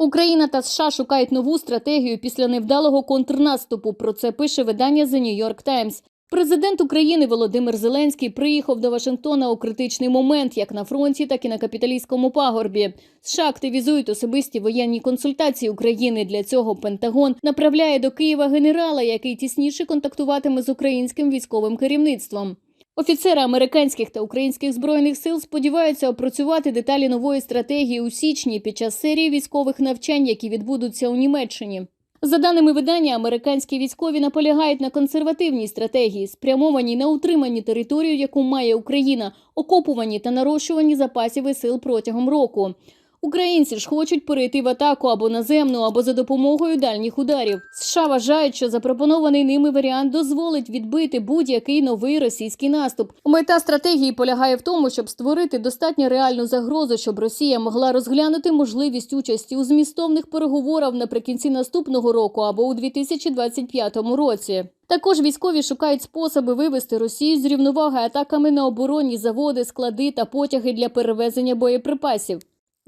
Україна та США шукають нову стратегію після невдалого контрнаступу. Про це пише видання The New York Times. Президент України Володимир Зеленський приїхав до Вашингтона у критичний момент, як на фронті, так і на капіталійському пагорбі. США активізують особисті воєнні консультації України. Для цього Пентагон направляє до Києва генерала, який тісніше контактуватиме з українським військовим керівництвом. Офіцери американських та українських збройних сил сподіваються опрацювати деталі нової стратегії у січні під час серії військових навчань, які відбудуться у Німеччині. За даними видання, американські військові наполягають на консервативній стратегії, спрямованій на утриманні територію, яку має Україна, окопувані та нарощувані запасів і сил протягом року. Українці ж хочуть перейти в атаку або наземну, або за допомогою дальніх ударів. США вважають, що запропонований ними варіант дозволить відбити будь-який новий російський наступ. Мета стратегії полягає в тому, щоб створити достатньо реальну загрозу, щоб Росія могла розглянути можливість участі у змістовних переговорах наприкінці наступного року або у 2025 році. Також військові шукають способи вивести Росію з рівноваги атаками на оборонні заводи, склади та потяги для перевезення боєприпасів.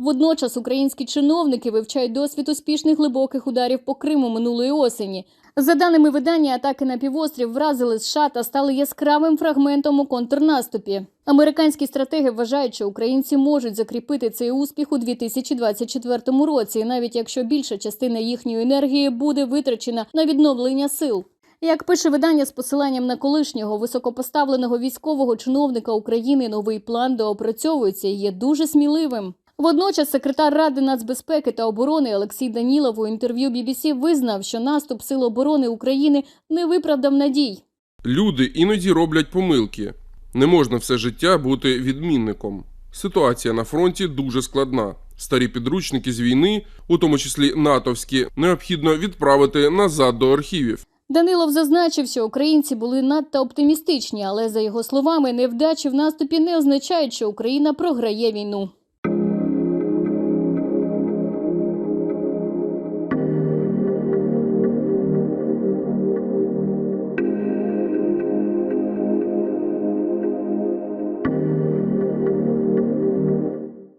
Водночас українські чиновники вивчають досвід успішних глибоких ударів по Криму минулої осені. За даними видання, атаки на півострів вразили США та стали яскравим фрагментом у контрнаступі. Американські стратеги вважають, що українці можуть закріпити цей успіх у 2024 році, навіть якщо більша частина їхньої енергії буде витрачена на відновлення сил. Як пише видання з посиланням на колишнього високопоставленого військового чиновника України, новий план доопрацьовується і є дуже сміливим. Водночас секретар Ради нацбезпеки та оборони Олексій Данілов у інтерв'ю BBC визнав, що наступ Сил оборони України не виправдав надій. Люди іноді роблять помилки. Не можна все життя бути відмінником. Ситуація на фронті дуже складна. Старі підручники з війни, у тому числі натовські, необхідно відправити назад до архівів. Данилов зазначив, що українці були надто оптимістичні, але за його словами, невдачі в наступі не означають, що Україна програє війну.